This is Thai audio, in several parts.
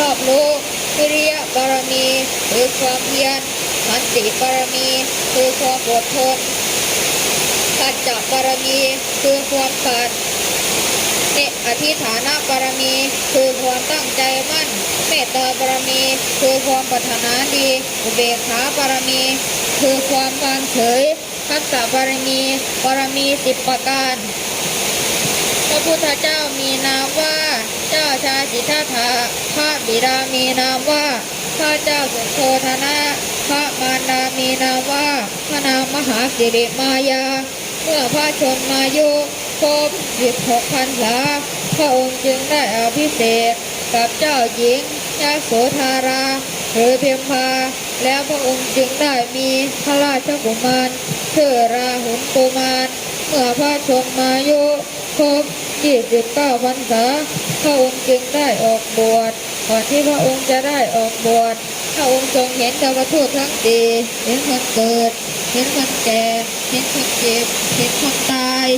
รอบรู้วิริยะบารมีคือความเพียรขันติบารมีคือความอดทนสัจจะบารมีคือความสัตย์เนอธิฐานะบารมี คือความตั้งใจมั่น เมตตาบารมี คือความปรารถนาดี อุเบกขาบารมี คือความวางเฉยทักษะบารมีบารมีสิบประการ พระพุทธเจ้ามีนามว่า จ้าชายสิทธัตถะพระบิดามีนามว่าพระเจ้าสุโธธนะพระมารดามีนามว่าพระนางมหาสิริมายา เมื่อพระชนมายุครบสิบหกพันษาพระองค์จึงได้อภิเศษกับเจ้าหญิงยาโสธารา หรือเพียมพา แล้วพระองค์จึงได้มีพระราชกุมารชื่อราหุลกุมาร เมื่อพระชนมายุครบ 29พรรษาพระองค์จึงได้ออกบวชก่อนที่พระองค์จะได้ออกบวชพระองค์ทรงเห็นธรรมทูตทั้งสี่เห็นคนเกิด เห็นคนแก่ เห็นคนเจ็บ เห็นคนตาย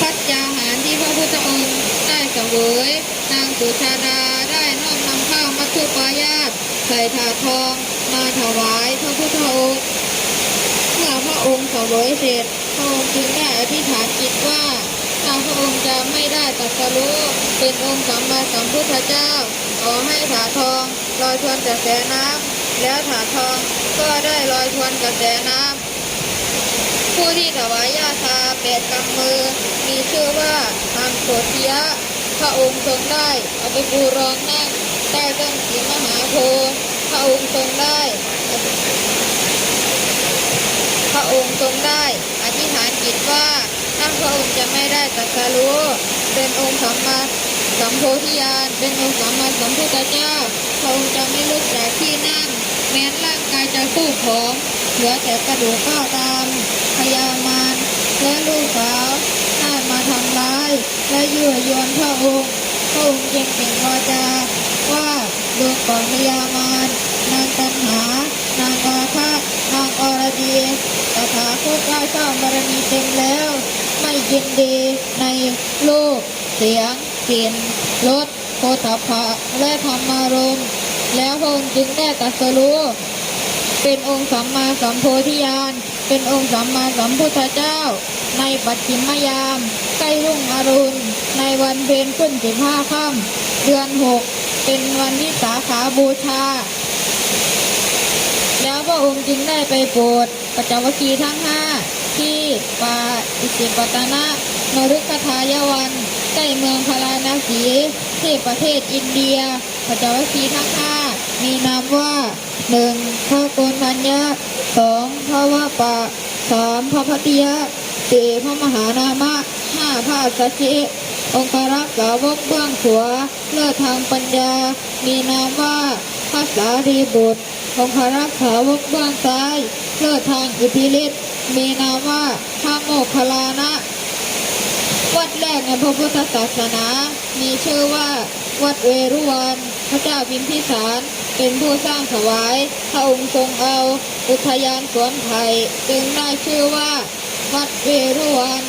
พัฒยาหารที่พระพุทธองค์ได้เสวยนางสุชาดาได้น้อมนำข้าวมัทธุปายาตใส่ถาดทองมาถวายพระพุทธองค์ อพระองค์เสวยเสร็จพระองค์จึงได้อธิษฐานจิตว่าถ้าพระองค์จะไม่ได้ตรัสรู้เป็นองค์สัมมาสัมพุทธเจ้า ขอให้ถาทองลอยทวนกระแสน้ำแล้วถาทองก็ได้ลอยทวนกระแสน้ำผู้ที่ถวายยาชาแปดกำมือ มีชื่อว่าทางโสธิยะ พระองค์ทรงได้เอาไปปูรองนั่งใต้ต้นสีมหาโพธิ์พระองค์ทรงได้ พระองค์ทรงได้ อธิษฐานจิตว่าถ้าพระองค์จะไม่ได้ตรัสรู้เป็นองค์สัมมาสัมโพธิญาณเป็นองค์สัมมาสัมพุทธเจ้าพระองค์จะไม่ลุกจากที่นั่ง แม้ร่างกายจะสู้ผอมเหลือแต่กระดูกก็ตามพยามารและลูกสาวได้มาทำร้ายและยั่วยวนพระองค์พระองค์จึงเปล่งวาจาว่าดูก่อนพยามารนางตันหานางกาคะนางอรดี ตถาคตได้สร้างบารมีเต็มแล้ว ไม่ยินดีในรูปเสียงกลิ่นรสโผฏฐัพพะและธรรมารมณ์ แล้วพระองค์จึงได้ตรัสรู้เป็นองค์สัมมาสัมโพธิญาณ เป็นองค์สัมมาสัมพุทธเจ้า ในปัจฉิมยาม ใกล้รุ่งอรุณ ในวันเพ็ญขึ้นสิบห้าค่ำเดือนหก เป็นวันวิสาขาบูชา แล้วพระองค์จึงได้ไปโปรดปัจจวัคคีทั้งห้าที่ปาอิสิปตนะนรุกทายวันใกล้เมืองพาราณสีที่ประเทศอินเดียปัจจวัคคีทั้งห้ามีนามว่าหนึ่งพระโกนัญญะสองพระวะปะสามพระพัติยะสี่พระมหานามะห้าพระสัจจิองคารักษ์สาวกเบื้องขวาเลิศทางปัญญา มีนามว่าพระสารีบุตร องคารักษาวกเบื้องซ้าย เลิศทางอิทธิฤทธิ์มีนามว่าพระโมคคลานะ วัดแรกในพระพุทธศาสนา มีชื่อว่า วัดเวรุวันพระเจ้าพิมพิสารเป็นผู้สร้างถวายพระองค์ทรงเอา อุทยานสวนไผ่จึงได้ชื่อว่า วัดเวรุวัน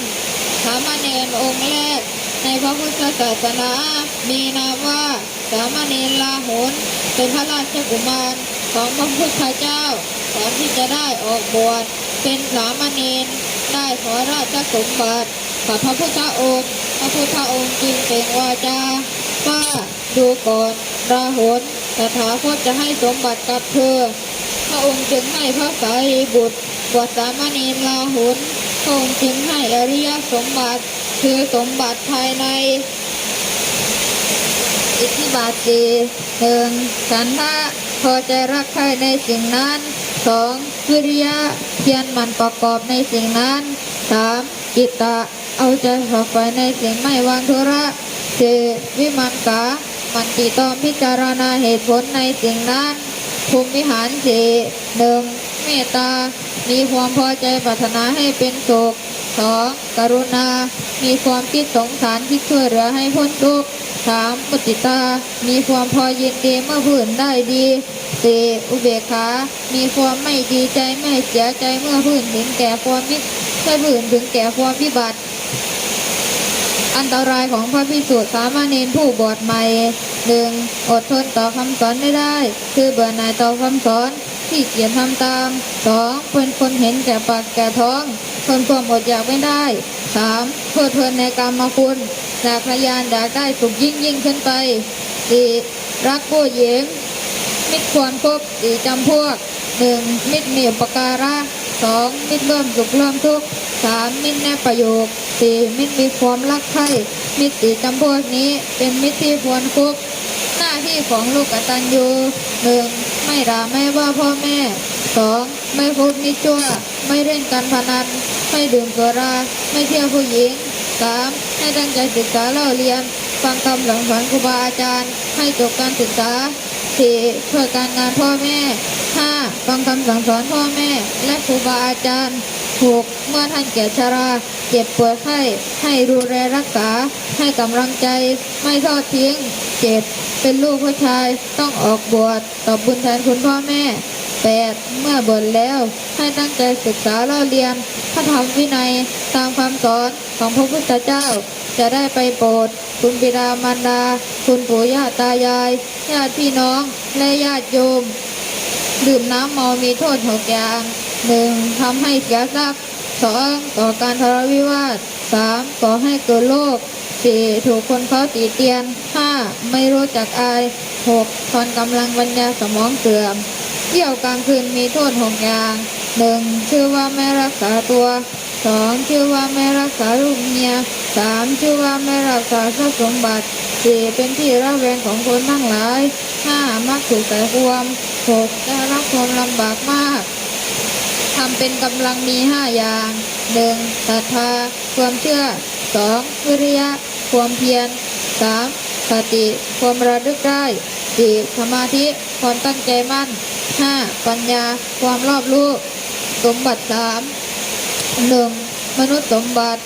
สามเณรองค์แรก ในพระพุทธศาสนา มีนามว่า สามเณรลาหุนเป็นพระราชกุมาร ของพระพุทธเจ้าก่อนที่จะได้ออกบวชเป็นสามเณรได้ขอราชสมบัติกับพระพุทธองค์ พระพุทธองค์จึงเป่งวาจาว่าดูก่อนราหุนตถาคตจะให้สมบัติกับเธอ พระองค์จึงให้พระสารีบุตรบวชสามเณรลาหุนพระองค์จึงให้อริยสมบัติ คือสมบัติภายใน อิทธิบาทสีหนึ่งฉันทะ พอใจรักใครในสิ่งนั้นสองวิริยะเพียรมันประกอบในสิ่งนั้นสามจิตตะเอาใจฝักใฝ่ในสิ่งไม่วางธุระสี่วิมันกามันติตอมพิจารณาเหตุผลในสิ่งนั้นภูมิวิหารสี่หนึ่งเมตตา มีความพอใจปรารถนาให้เป็นสุขสองกรุณา มีความคิดสงสารคิดช่วยเหลือให้พ้นทุกข์ สามมุติตา มีความพอยินดีเมื่อผู้อื่นได้ดีสี่อุเบกขา มีความไม่ดีใจไม่เสียใจเมื่อผู้อื่นถึงแก่ความวิไม่ผู้อื่นถึงแก่ความวิบัติ อันตรายของพระพิสุทธิสามเณรผู้บวชใหม่หนึ่งอดทนต่อคำสอนไม่ได้ คือเบื่อหน่ายต่อคำสอนที่เกียจทำตามสองเป็นคนเห็นแก่ปากแก่ท้องทนความอดอยากไม่ได้สามเพลิดเพลินในกรรมคุณ จากพยานอยากได้สุขยิ่งยิ่งขึ้นไปสี่รักผู้หญิง มิตรควรครบสี่จำพวกหนึ่งมิตรมีอุปการะสองมิตรร่วมสุขร่วมทุกข์สามมิตรแนบประโยคสี่มิตรมีความรักใคร่มิตรสี่จำพวกนี้เป็นมิตรที่ควรคบหน้าที่ของลูกกตัญญูหนึ่งไม่ด่าไม่ว่าพ่อแม่สองไม่พูดมิตรชั่วไม่เล่นการพนัน ไม่ดื่มสุรา ไม่เที่ยวผู้หญิง สามให้ตั้งใจศึกษาเล่าเรียน ฟังคำหลังสอนครูบาอาจารย์ ให้จบการศึกษาสี่ช่วยการงานพ่อแม่ห้าฟังคำสั่งสอนพ่อแม่ และครูบาอาจารย์หกเมื่อท่านแก่ชรา เจ็บป่วยไข้ ให้ดูแลรักษา ให้กำลังใจ ไม่ทอดทิ้งเจ็ดเป็นลูกผู้ชาย ต้องออกบวชตอบบุญแทนคุณพ่อแม่แปดเมื่อบวชแล้ว ให้ตั้งใจศึกษาเล่าเรียน ระธรรมวินัยตามคำสอนของพระพุทธเจ้า จะได้ไปโปรด คุณบิดามารดา คุณปู่ย่าตายาย ญาติพี่น้องและญาติโยม ดื่มน้ำเมามีโทษหกอย่างหนึ่งทำให้เสียทรัพย์สองก่อการทะเลาะวิวาทสามก่อให้เกิดโรคสี่ถูกคนเขาตีเตียนห้าไม่รู้จักอายหกทอนกำลังปัญญาสมองเสื่อม เที่ยวกลางคืนมีโทษหกอย่างหนึ่งชื่อว่าไม่รักษาตัวสองชื่อว่าไม่รักษาลูกเมียสามชื่อว่าไม่รักษาทรัพย์สมบัติสี่เป็นที่ระแวงของคนทั้งหลายห้ามักถูกใส่ความหกได้รับความลำบากมากทำเป็นกำลังมีห้าอย่างหนึ่งศรัทธาความเชื่อสองวิริยะ ความเพียรสามสติ ความระลึกได้สี่สมาธิ ความตั้งใจมั่น ห้าปัญญาความรอบรู้สมบัติสามหนึ่งมนุษย์สมบัติ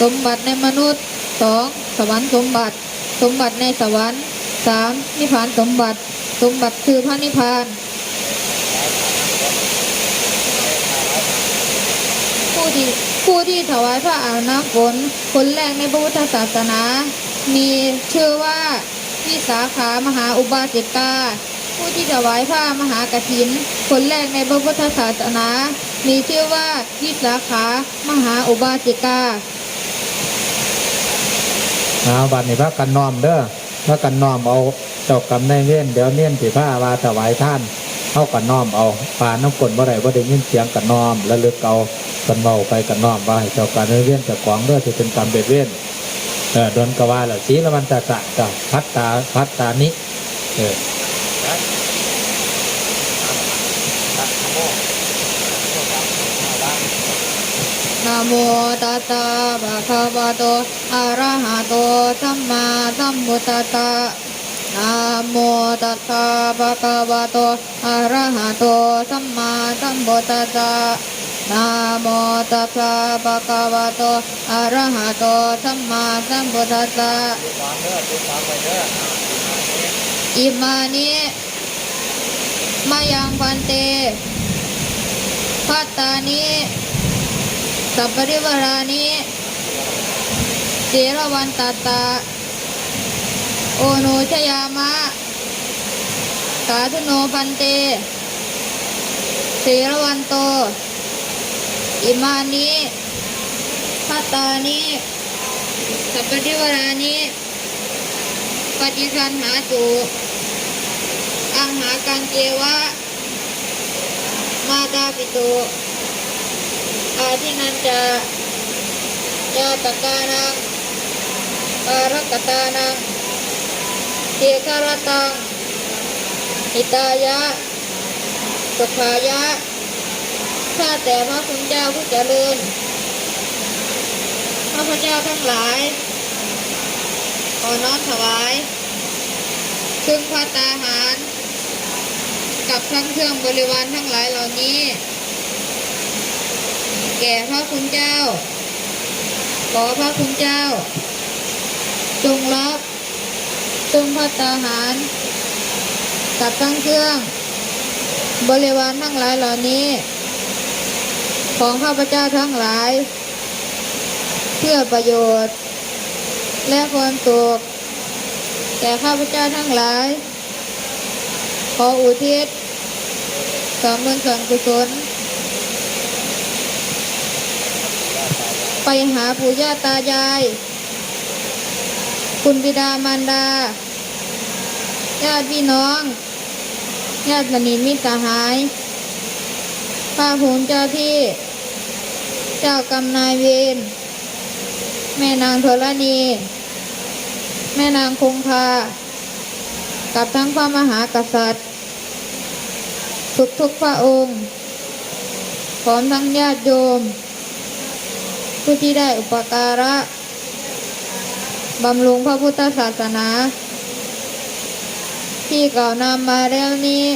สมบัติในมนุษย์สองสวรรค์สมบัติ สมบัติในสวรรค์สามนิพพานสมบัติ สมบัติคือพระนิพพาน ผู้ที่ผู้ที่ถวายพระอาบน้ำฝนคนแรกในพระพุทธศาสนา มีชื่อว่าวิสาขามหาอุบาสิกา ผู้ที่ถวายผ้ามหากฐิน คนแรกในพระพุทธศาสนา มีชื่อว่าวิสาขามหาอุบาสิกาเอาบัดนี้พระกันนอมเด้อพระกันนอมเอาเจ้ากรรมนายเวรเดี๋ยวเนียนสิผ้าวาถวายท่านเข้ากันนอมเอาปาน้ำกลนบ่อได้บ่ได้ยินเสียงกันนอม แล้วลึกเอากันเบาไปกันนอมว่าเจ้ากรรมนายเวรเจะขวางเด้อสิเป็นกรรมเบ็ดเวรเออโดนกว่าแล้วสีละวันตะกะกับพัตตาพัตตานิเออ โมตัสสะภะคะวะโตอะระหะโตสัมมาสัมพุทธัสสะนะโมตัสสะภะคะวะโตอะระหะโตสัมมาสัมพุทธัสสะนะโมตัสสะภะคะวะโตอะระหะโตสัมมาสัมพุทธัสสะอิมานิมายังพันเตพัตตานิ สัพปริวารานิเจรวันตตา โอโนชยามะสาธุโนพันเตเสรวันโต อิมานิพัตตานิสัพปริวารานิปฏิคันหาจุอังหากังเจวะ มาตาปิโต อาทินันจะยาตกานังการกตานังเทคารตังหิตายะสุขายะ ข้าแต่พระคุณเจ้าผู้เจริญพระพเจ้าทั้งหลายขอน้อมถวายซึ่งพระตาหาร กับทั้งเครื่องบริวารทั้งหลายเหล่านี้ แก่พระคุณเจ้า ขอพระคุณเจ้า จงรับจงพัตตาหารกับตั้งเครื่อง บริวารทั้งหลายเหล่านี้ ของข้าพเจ้าทั้งหลาย เพื่อประโยชน์ และความสุขแก่ข้าพเจ้าทั้งหลาย ขออุทิศสมบุญส่วนกุศล ไปหาปู่ย่าตายาย คุณบิดามารดา ญาติพี่น้อง ญาติสนิทมิตรสหายข้าภูมิเจ้าที่ เจ้ากรรมนายเวร แม่นางธรณี แม่นางคงคา กับทั้งพระมหากษัตริย์ ทุกทุกพระองค์ พร้อมทั้งญาติโยม ผู้ที่ได้อุปการะบำรุงพระพุทธศาสนา ที่กล่าวนำมาแล้วนี้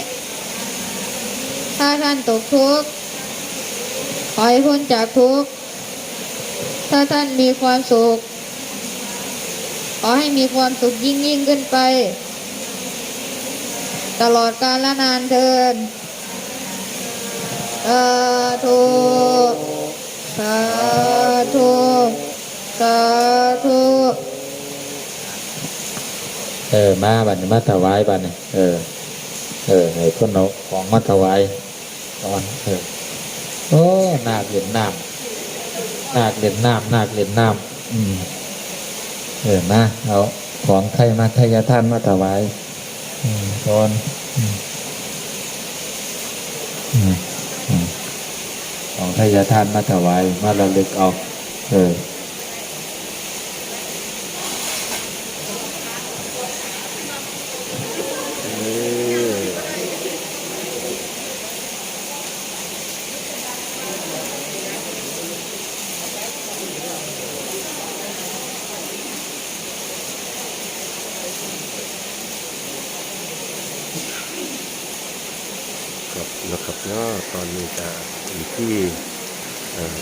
ถ้าท่านตกทุกข์ขอให้พ้นจากทุกข์ ถ้าท่านมีความสุข ขอให้มีความสุขยิ่งยิ่งขึ้นไป ตลอดกาลนานเทินสาธุสา ธุสาธุเออมาบัดนี้มาถวายบัดนี้เออ เออให้คนเอาของมาถวายก่อนเออโอ้นาคเล่นน้ำนาคเล่นน้ำนาคเล่นน้ำอืมเออมาเอาของไทยมาไทยท่านมาถวายอืมก่อนของไทยท่านมาถวายมาระลึกเอา นะครับเนาะตอนนี้จะอยู่ที่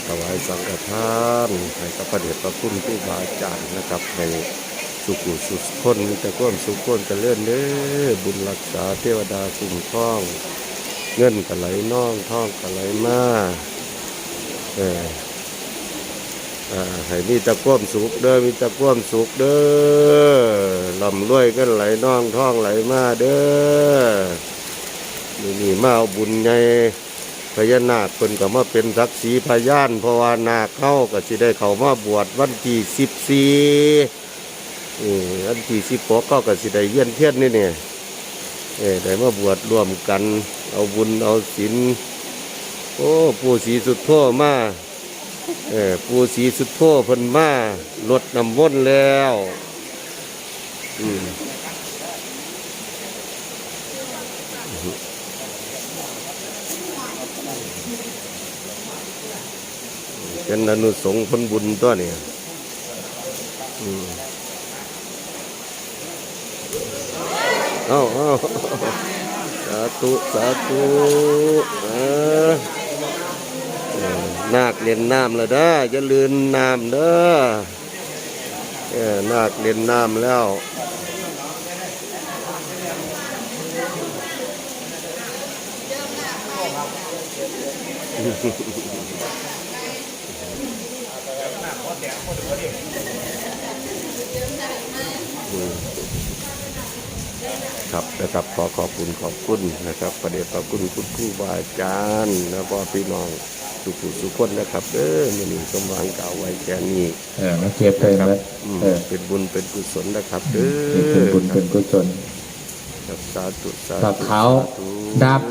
ถวายสังฆทานให้กับพระเดชพระคุณผู้บาอาจารย์นะครับให้สุขุสุขคนมีแต่ความสุขคนจะเลื่อนเด้อบุญรักษาเทวดาคุ้มครอง เงินกระไหลน่องท่องกระไหลมาเออให้มีต่ความสุขเด้อมีต่ความสุขเด้อลำรวยกันไหลน่องท่องไหลมาเด้อนี่นี่มาเอาบุญไง พญานาคเพิ่นก็มาเป็นศักดิ์ศรีพยานเพราะว่านาคเข้าก็สิได้เข้ามาบวชวันที่สิบสี่วันที่สิบหกก็ก็สิได้เยี่ยนเทียนนี่เนี่ยเออได้มาบวชร่วมกัน เอาบุญเอาศีลโอ้ปู่ศรีสุดโทมาเออปู่ศรีสุดโทเพิ่นมาลดน้ำมนต์แล้ว อืม เป็นอนุสงฆ์ผลบุญตัวนี่อืมเอาเอาสาธุสาธุเออนาคเล่นน้ำแล้วเด้ออย่าลืมน้ำเด้อเออนาคเล่นน้ำแล้ว ครับนะครับขอขอบคุณขอบคุณนะครับประเดชพระคุณคุณครูบาอาจารย์แล้วก็พี่น้องทุกผู้ทุคนนะครับเออมันนี่สมหวังกล่าวไว้แค่นี้เออมาเก็บไปนะครับเออเป็นบุญเป็นกุศลนะครับเด้เป็นบุญเป็นกุศลครับสาธุสาธุขาวสธุดับ